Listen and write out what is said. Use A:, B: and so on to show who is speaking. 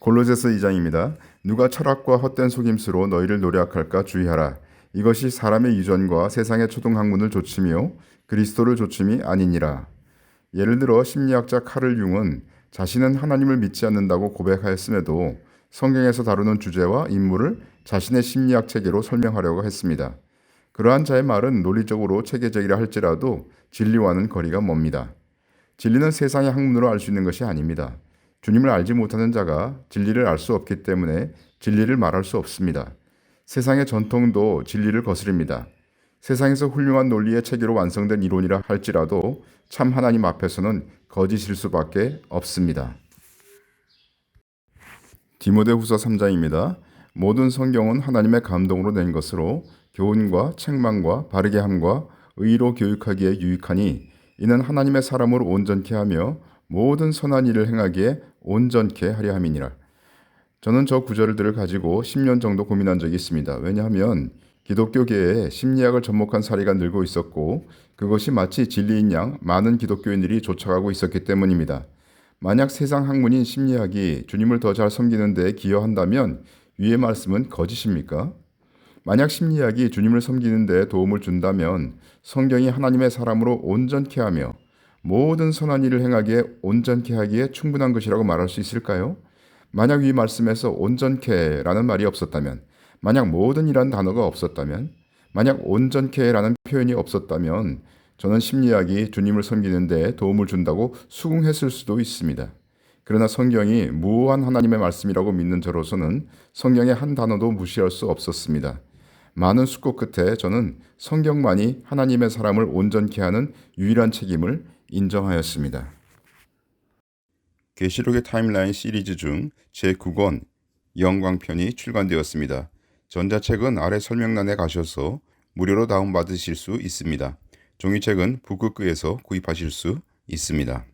A: 골로새서 2장입니다. 누가 철학과 헛된 속임수로 너희를 노력할까 주의하라. 이것이 사람의 유전과 세상의 초등학문을 조치며 그리스도를 조침이 아니니라. 예를 들어 심리학자 카를 융은 자신은 하나님을 믿지 않는다고 고백하였음에도 성경에서 다루는 주제와 인물을 자신의 심리학 체계로 설명하려고 했습니다. 그러한 자의 말은 논리적으로 체계적이라 할지라도 진리와는 거리가 멉니다. 진리는 세상의 학문으로 알 수 있는 것이 아닙니다. 주님을 알지 못하는 자가 진리를 알 수 없기 때문에 진리를 말할 수 없습니다. 세상의 전통도 진리를 거스립니다. 세상에서 훌륭한 논리의 체계로 완성된 이론이라 할지라도 참 하나님 앞에서는 거짓일 수밖에 없습니다. 디모데후서 3장입니다. 모든 성경은 하나님의 감동으로 낸 것으로 교훈과 책망과 바르게 함과 의로 교육하기에 유익하니 이는 하나님의 사람을 온전케 하며 모든 선한 일을 행하기에 온전케 하려 함이니라. 저는 저 구절들을 가지고 10년 정도 고민한 적이 있습니다. 왜냐하면 기독교계에 심리학을 접목한 사례가 늘고 있었고 그것이 마치 진리인 양 많은 기독교인들이 쫓아가고 있었기 때문입니다. 만약 세상 학문인 심리학이 주님을 더 잘 섬기는 데 기여한다면 위의 말씀은 거짓입니까? 만약 심리학이 주님을 섬기는 데 도움을 준다면 성경이 하나님의 사람으로 온전케 하며 모든 선한 일을 행하기에 온전케 하기에 충분한 것이라고 말할 수 있을까요? 만약 위 말씀에서 온전케라는 말이 없었다면, 만약 모든 이란 단어가 없었다면, 만약 온전케라는 표현이 없었다면 저는 심리학이 주님을 섬기는 데 도움을 준다고 수긍했을 수도 있습니다. 그러나 성경이 무한 하나님의 말씀이라고 믿는 저로서는 성경의 한 단어도 무시할 수 없었습니다. 많은 숙고 끝에 저는 성경만이 하나님의 사람을 온전케 하는 유일한 책임을 인정하였습니다. 계시록의 타임라인 시리즈 중 제9권 영광편이 출간되었습니다. 전자책은 아래 설명란에 가셔서 무료로 다운받으실 수 있습니다. 종이책은 북극교에서 구입하실 수 있습니다.